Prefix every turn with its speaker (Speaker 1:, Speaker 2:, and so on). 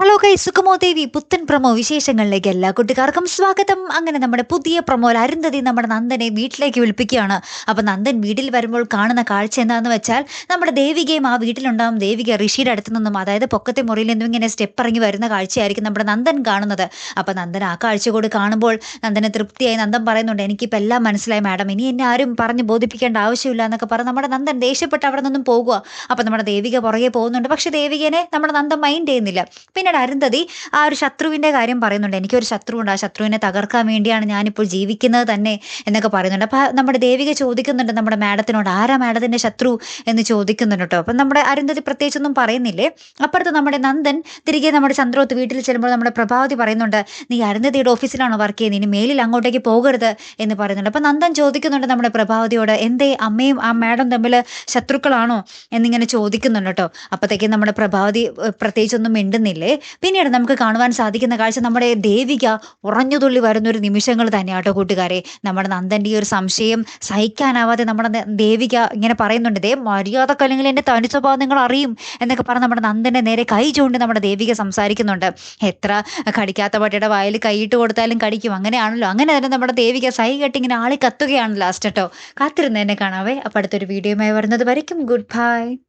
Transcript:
Speaker 1: Hello കൈ സുഖമോ ദേവി പുത്തൻ promo വിശേഷങ്ങളിലേക്ക് എല്ലാ കുട്ടികാർക്കും സ്വാഗതം. അങ്ങനെ നമ്മുടെ പുതിയ പ്രമോയിൽ അരുന്ധതി നമ്മുടെ നന്ദനെ വീട്ടിലേക്ക് വിളിപ്പിക്കുകയാണ്. അപ്പൊ നന്ദൻ വീട്ടിൽ വരുമ്പോൾ കാണുന്ന കാഴ്ച എന്താണെന്ന് വെച്ചാൽ നമ്മുടെ ദേവികയും ആ വീട്ടിലുണ്ടാവും ദേവിക ഋഷിയുടെ അടുത്തു നിന്നും അതായത് പൊക്കത്തെ മുറിയിൽ നിന്നും ഇങ്ങനെ സ്റ്റെപ്പ് ഇറങ്ങി വരുന്ന കാഴ്ചയായിരിക്കും നമ്മുടെ നന്ദൻ കാണുന്നത്. അപ്പൊ നന്ദൻ ആ കാഴ്ച കൂടി കാണുമ്പോൾ നന്ദനെ തൃപ്തിയായി നന്ദൻ പറയുന്നുണ്ട് എനിക്കിപ്പോൾ എല്ലാം മനസ്സിലായി മാഡം. ഇനി എന്നെ ആരും പറഞ്ഞ് ബോധിപ്പിക്കേണ്ട ആവശ്യമില്ല എന്നൊക്കെ പറഞ്ഞ് നമ്മുടെ നന്ദൻ ദേഷ്യപ്പെട്ട് അവിടെ നിന്നും പോകുക അപ്പൊ നമ്മുടെ ദേവിക പുറകെ പോകുന്നുണ്ട്. പക്ഷെ ദേവികനെ നമ്മുടെ നന്ദൻ മൈൻഡ് ചെയ്യുന്നില്ല. പിന്നീട് അരുന്ധതി ആ ഒരു ശത്രുവിന്റെ കാര്യം പറയുന്നുണ്ട്? എനിക്കൊരു ശത്രുവുണ്ട്. ആ ശത്രുവിനെ തകർക്കാൻ വേണ്ടിയാണ് ഞാനിപ്പോൾ ജീവിക്കുന്നത് തന്നെ എന്നൊക്കെ പറയുന്നുണ്ട്. അപ്പൊ നമ്മുടെ ദേവിക ചോദിക്കുന്നുണ്ട് നമ്മുടെ മാഡത്തിനോട് ആരാ മാഡത്തിന്റെ ശത്രു? എന്ന് ചോദിക്കുന്നുണ്ട് കേട്ടോ. അപ്പം നമ്മുടെ അരുന്ധതി പ്രത്യേകിച്ചൊന്നും പറയുന്നില്ലേ? അപ്പുറത്ത് നമ്മുടെ നന്ദൻ തിരികെ നമ്മുടെ ചന്ദ്രോത്ത് വീട്ടിൽ ചെല്ലുമ്പോൾ നമ്മുടെ പ്രഭാവതി പറയുന്നുണ്ട് നീ അരുന്ധതിയുടെ ഓഫീസിലാണോ വർക്ക് ചെയ്യുന്നത്? ഇനി മേലിൽ അങ്ങോട്ടേക്ക് പോകരുത് എന്ന് പറയുന്നുണ്ട്. അപ്പം നന്ദൻ ചോദിക്കുന്നുണ്ട് നമ്മുടെ പ്രഭാവതിയോട് എന്തേ അമ്മയും ആ മാഡം തമ്മിൽ ശത്രുക്കളാണോ? എന്നിങ്ങനെ ചോദിക്കുന്നുണ്ട് കേട്ടോ. അപ്പോഴത്തേക്കും നമ്മുടെ പ്രഭാവതി പ്രത്യേകിച്ചൊന്നും മിണ്ടുന്നില്ലേ? പിന്നീട് നമുക്ക് കാണുവാൻ സാധിക്കുന്ന കാഴ്ച നമ്മുടെ ദേവിക ഉറഞ്ഞുതുള്ളി വരുന്ന ഒരു നിമിഷങ്ങൾ തന്നെയാണ് കേട്ടോ കൂട്ടുകാരെ. നമ്മുടെ നന്ദന്റെ ഒരു സംശയം സഹിക്കാനാവാതെ നമ്മുടെ ദേവിക ഇങ്ങനെ പറയുന്നുണ്ട് ദേ മര്യാദയ്ക്ക് അല്ലെങ്കിൽ എന്റെ തനി സ്വഭാവം നിങ്ങൾ അറിയും എന്നൊക്കെ പറഞ്ഞ് നമ്മുടെ നന്ദന്റെ നേരെ കൈ ചൂണ്ടി നമ്മുടെ ദേവിക സംസാരിക്കുന്നുണ്ട്. എത്ര കടിക്കാത്ത പട്ടിയുടെ വായിൽ കൈയിട്ട് കൊടുത്താലും കടിക്കും അങ്ങനെയാണല്ലോ. അങ്ങനെ തന്നെ നമ്മുടെ ദേവിക സൈ കെട്ടി ഇങ്ങനെ ആളി കത്തുകയാണ് ലാസ്റ്റ് കേട്ടോ കാത്തിരുന്ന് എന്നെ കാണാവേ. അപ്പം അടുത്തൊരു വീഡിയോയുമായി വരുന്നത് വരയ്ക്കും. Good bye